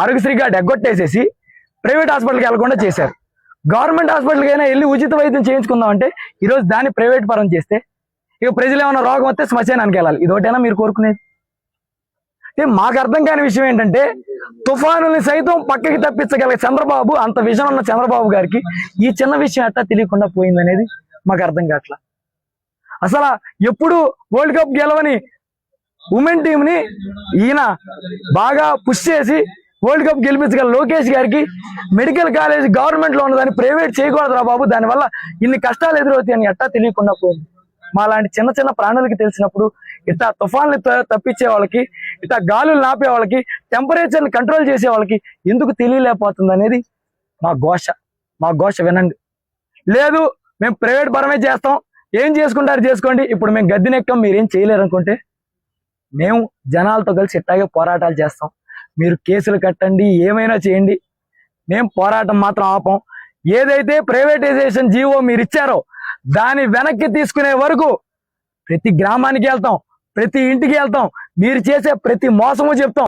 Aarogyasri card ఎగ్గొట్టేసేసి private హాస్పిటల్కి వెళ్ళకుండా చేశారు. గవర్నమెంట్ హాస్పిటల్కి అయినా వెళ్ళి ఉచిత వైద్యం చేయించుకుందాం అంటే ఈరోజు దాన్ని ప్రైవేట్ పరం చేస్తే ఇక ప్రజలు ఏమైనా రోగం వస్తే శ్మశానానికి వెళ్ళాలి. ఇదొకటైనా మీరు కోరుకునేది? అంటే మాకు అర్థం కాని విషయం ఏంటంటే తుఫానుల్ని సైతం పక్కకి తప్పించగల చంద్రబాబు అంత విజన్ ఉన్న చంద్రబాబు గారికి ఈ చిన్న విషయం ఎట్టా తెలియకుండా పోయిందనేది మాకు అర్థం కావట్లా. అసలు ఎప్పుడు వరల్డ్ కప్ గెలవని ఉమెన్ టీంని ఈయన బాగా పుష్ చేసి వరల్డ్ కప్ గెలిపించగల లోకేష్ గారికి మెడికల్ కాలేజ్ గవర్నమెంట్లో ఉన్నదాన్ని ప్రైవేట్ చేయకూడదురా బాబు. దానివల్ల ఇన్ని కష్టాలు ఎదురవుతాయని ఎట్టా తెలియకుండా పోయింది. మా లాంటి చిన్న చిన్న ప్రాణులకి తెలిసినప్పుడు ఇట్లా తుఫాన్లు తప్పించే వాళ్ళకి ఇట్లా గాలులు నాపే వాళ్ళకి టెంపరేచర్ని కంట్రోల్ చేసే వాళ్ళకి ఎందుకు తెలియలేకపోతుంది అనేది మా ఘోష. మా ఘోష వినండి. లేదు మేము ప్రైవేట్ పరమే చేస్తాం. ఏం చేసుకుంటారు చేసుకోండి. ఇప్పుడు మేము గద్దెనెక్కం. మీరేం చేయలేరు అనుకుంటే మేము జనాలతో కలిసి ఇట్టాగే పోరాటాలు చేస్తాం. మీరు కేసులు కట్టండి ఏమైనా చేయండి. మేము పోరాటం మాత్రం ఆపం. ఏదైతే ప్రైవేటైజేషన్ జీవో మీరు ఇచ్చారో దాన్ని వెనక్కి తీసుకునే వరకు ప్రతి గ్రామానికి వెళ్తాం ప్రతి ఇంటికి వెళ్తాం మీరు చేసే ప్రతి మోసము చెప్తాం.